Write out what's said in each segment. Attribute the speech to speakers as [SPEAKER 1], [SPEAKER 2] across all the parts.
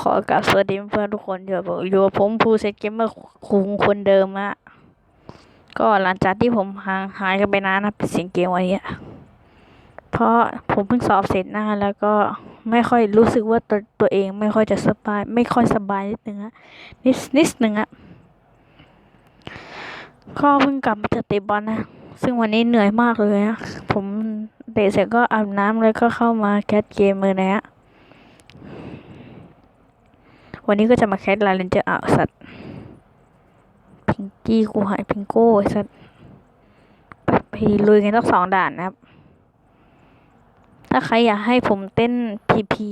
[SPEAKER 1] ขอกราบสวัสดีเพื่อนทุกคนอยู่อยู่ผมภูเซตเกมเมอร์คุงคนเดิมอะก็หลังจากที่ผมห่างหายกันไปนานนะเป็นเสียงเกมวันนี้เพราะผมเพิ่งสอบเสร็จนะแล้วก็ไม่ค่อยรู้สึกว่าตัวตัวเองไม่ค่อยจะสบาย ไม่ค่อยสบายนิดนึงอะนิดนิดนึงอะก็เพิ่งกลับมาจากเตะบอลนะซึ่งวันนี้เหนื่อยมากเลยอะผมเตะเสร็จก็อาบน้ำแล้วก็เข้ามาแคสเกมเลยนะฮะ วันนี้ก็จะมาแคสไลายเลนเจอร์อ่าวสัตว์พิงกี้กูหายพิงโก้สัตว์ไปลุยกันทั้งสองด่านนะครับ ถ้าใครอยากให้ผมเต้นพีพี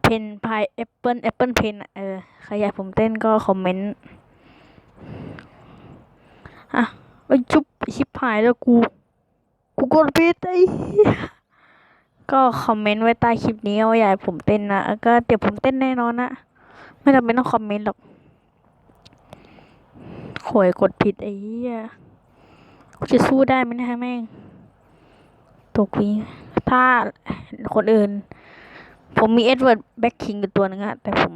[SPEAKER 1] เพนพายแอปเปิลแอปเปิลเพนเออใครอยากผมเต้นก็คอมเมนต์อะไอ้ชุบชิบหายแล้วกู กูกดผิดไอ้เหี้ย ก็คอมเมนต์ไว้ใต้คลิปนี้ว่าอยากให้ผมเต้นนะก็เดี๋ยวผมเต้นแน่นอนนะไม่จำเป็นต้องคอมเมนต์หรอกโขยกดผิดไอ้เหี้ยกูจะสู้ได้ไหมนะแม่งตกวีถ้าคนอื่น ผมมีเอ็ดเวิร์ดแบ็คคิงอยู่ตัวหนึงอะแต่ผม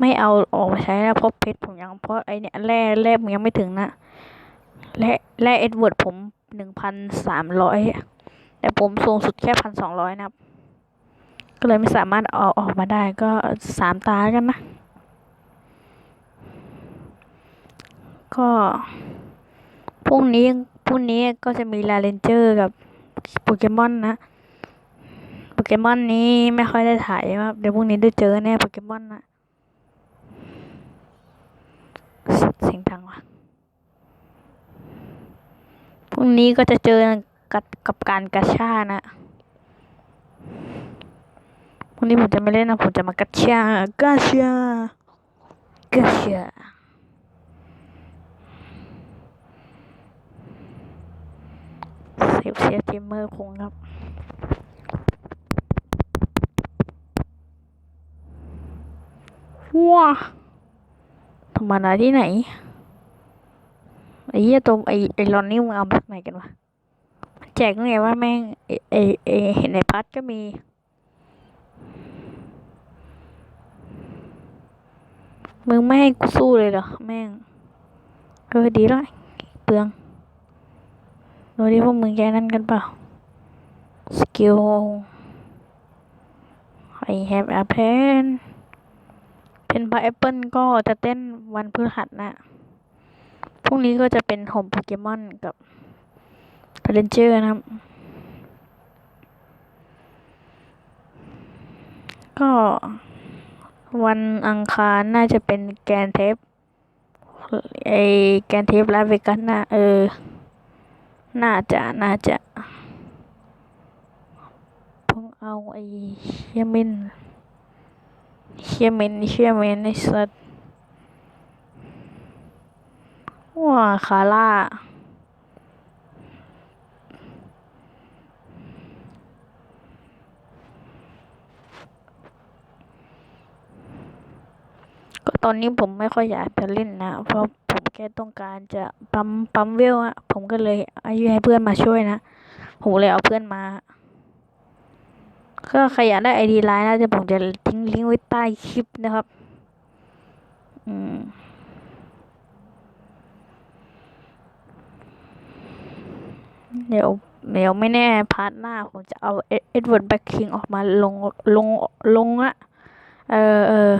[SPEAKER 1] ไม่เอาออกมาใช้นะเพราะเพชรผมยังเพราะไอเนี่ยแร่แร่ผมยังไม่ถึงนะแร่แร่เอ็ดเวิร์ดผมหนึ่งพันสามร้อย แต่ผมสูงสุดแค่พันสองร้อยนะครับ ก็เลยไม่สามารถเอาออกมาได้ก็สามตากันนะ ก็พรุ่งนี้พรุ่งนี้ก็จะมีลาเรนเจอร์กับโปเกมอนนะโปเกมอนนี้ไม่ค่อยได้ถ่ายครับเดี๋ยวพรุ่งนี้ได้เจอแน่โปเกมอนนะเสียงดังว่ะพรุ่งนี้ก็จะเจอ กับกับการกาชานะวันนี้ผมจะไม่เล่นนะผมจะมากาชากาชากาชาเซฟเซียจิมเมอร์คงครับว้าธรรมดาที่ไหนไอ้เหี้ยตัวไอ้ไอ้ลอนนี่มึงเอามาจากไหนกันวะ แจกไงว่าแม่งเอเอเห็นในพัดก็มี มึงไม่ให้กูสู้เลยเหรอ แม่งเออดีแล้วเปลืองดูดิพวกมึงแค่นั้นกันเปล่า สกิลไอแฮปแอปเพนเพนพาแอปเปิลก็จะเต้นวันพฤหัสนะพรุ่งนี้ก็จะเป็นโฮมโปเกมอนกับ เรนเจอร์นะครับ ก็วันอังคารน่าจะเป็นแกนเทปไอแกนเทปลาเวกัสนะเออ น่าจะน่าจะเพิ่งเอาไอเชียมินเชียมินเชียมินไอสัตว์ว้าคาร่า ก็ตอนนี้ผมไม่ค่อยอยากจะเล่นนะ เพราะผมแค่ต้องการจะปั๊มปั๊มเวลอะผมก็เลยอายุให้เพื่อนมาช่วยนะผมเลยเอาเพื่อนมาก็ใครอยากได้ไอดีไลน์นะเดี๋ยวผมจะทิ้งลิงก์ไว้ใต้คลิปนะครับ อืมเดี๋ยวเดี๋ยวไม่แน่พาร์ทหน้าผมจะเอาเอ็ดเวิร์ดแบ็คคิงออกมาลงลงลงอะเออเออ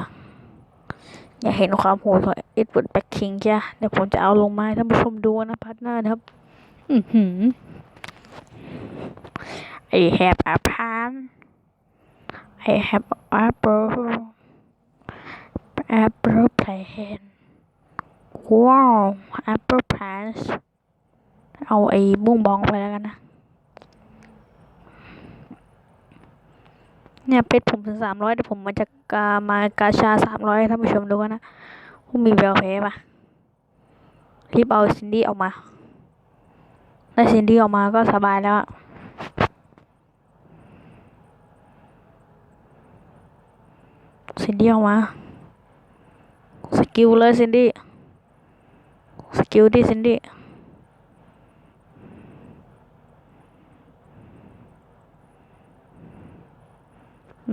[SPEAKER 1] อยากเห็นความโหดของเอ็ดเวิร์ดแบ็คคิงใช่เดี๋ยวผมจะเอาลงมาให้ท่านผู้ชมดูนะพาร์ทหน้านะครับ อือหือ I have a plan I have apple apple plan ว้าว apple plants เอาไอ้บุ้งบองไปแล้วกันนะ เนี่ยเพชรผมถึงสามร้อยแต่ผมมาจากกามากาชาสามร้อยท่านผู้ชมดูกันนะผมมีแววแพ้ปะรีบเอาซินดี้ออกมาได้ซินดี้ออกมาก็สบายแล้วอะซินดี้ออกมาสกิลเลยซินดี้สกิลดิซินดี้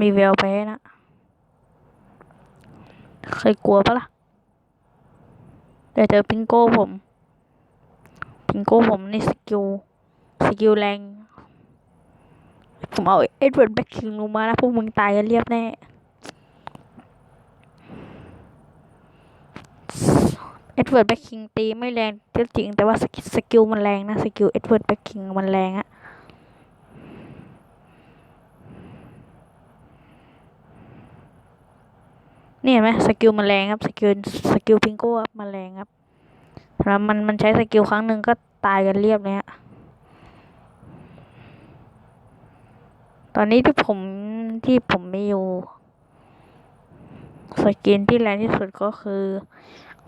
[SPEAKER 1] มีแววแพ้นะ เคยกลัวปะล่ะ แต่เจอพิงโก้ผม พิงโก้ผมนี่สกิล สกิลแรง ผมเอาเอ็ดเวิร์ดแบ็คคิงลงมาแล้วพวกมึงตายกันเรียบแน่ เอ็ดเวิร์ดแบ็คคิงตีไม่แรงจริงแต่ว่าสกิลมันแรงนะ สกิลเอ็ดเวิร์ดแบ็คคิงมันแรงอะ นี่เห็นไหมสกิลมันแรงครับสกิลสกิลพิงโก้ครับมันแรงครับแล้วมันมันใช้สกิลครั้งหนึ่งก็ตายกันเรียบเลยฮะตอนนี้ที่ผมที่ผมมีอยู่ สกินที่แรงที่สุดก็คือ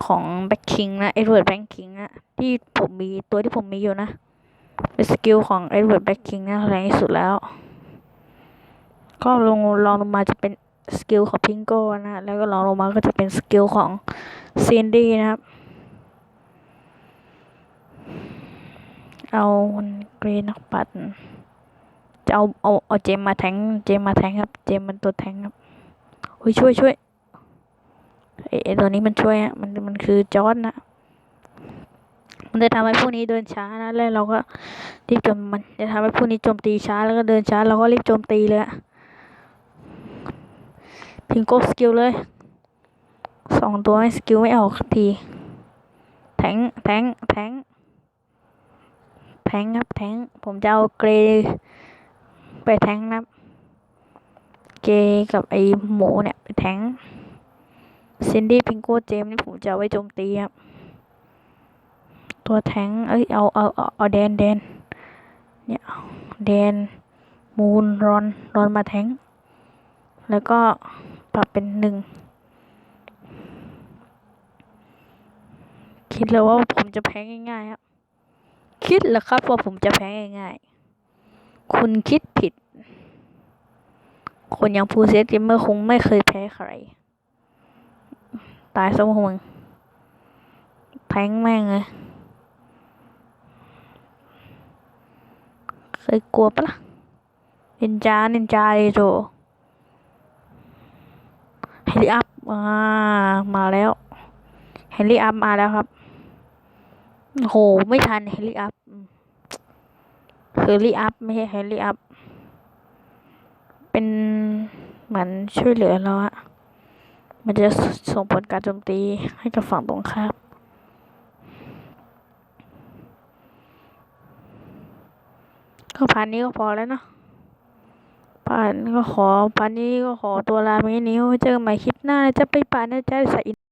[SPEAKER 1] ของแบ็คคิงนะเอ็ดเวิร์ดแบ็คคิงนะที่ผมมีตัวที่ผมมีอยู่นะเป็นสกิลของเอ็ดเวิร์ดแบ็คคิงนะแรงที่สุดแล้ว ก็ลงลองลงมาจะเป็น สกิลของพิงโก้นะแล้วก็ลองลงมาก็จะเป็นสกิลของซินดี้นะครับ เอาเกรีนนักปัดจะเอาเอาเอาเจมมาแทงเจมมาแทงครับ เจมมันตัวแทงครับโอ้ยช่วยช่วยไอ้ไอ้ตัวนี้มันช่วยอะมันมันคือจอร์ดนะมันจะทำให้พวกนี้เดินช้านะแล้วเราก็รีบโจมมันจะทำให้พวกนี้โจมตีช้าแล้วก็เดินช้าเราก็รีบโจมตีเลยอะ พิงโก้สกิลเลยสองตัวไม่สกิลไม่ออกที แทงแทงแทงแทงครับแทงผมจะเอาเกรย์ไปแทงครับ เกย์กับไอหมูเนี่ยไปแทงซินดี้พิงโก้เจมนี่ผมจะไว้โจมตีครับ ตัวแทงเอ้ยเอาเอาเอาเอาแดนแดนเนี่ยแดนมูนรอนรอนมาแทงแล้วก็ ปรับเป็นหนึ่งคิดเลยว่าผมจะแพ้ง่ายๆครับ คิดเหรอครับว่าผมจะแพ้ง่ายๆ คุณคิดผิด คนอย่างพูเซตเกมเมอร์คงไม่เคยแพ้ใคร ตายซะมึงแทงแม่งเลย เคยกลัวปะล่ะนินจานินจาเลยโจ ฮลิอัพอ่ามาแล้วเฮลิอัพมาแล้วครับโหไม่ทันเฮลิอัพเฮลิอัพไม่ใช่เฮลิอัพเป็นเหมือนช่วยเหลือเราอะมันจะส่งผลการโจมตีให้กับฝั่งตรงข้ามก็พันนี้ก็พอแล้วเนาะ พันก็ขอพันนี้ก็ขอตัวลาไปนี้ไว้เจอกันใหม่คลิปหน้านะจะไปป่านนะจ๊ะสาย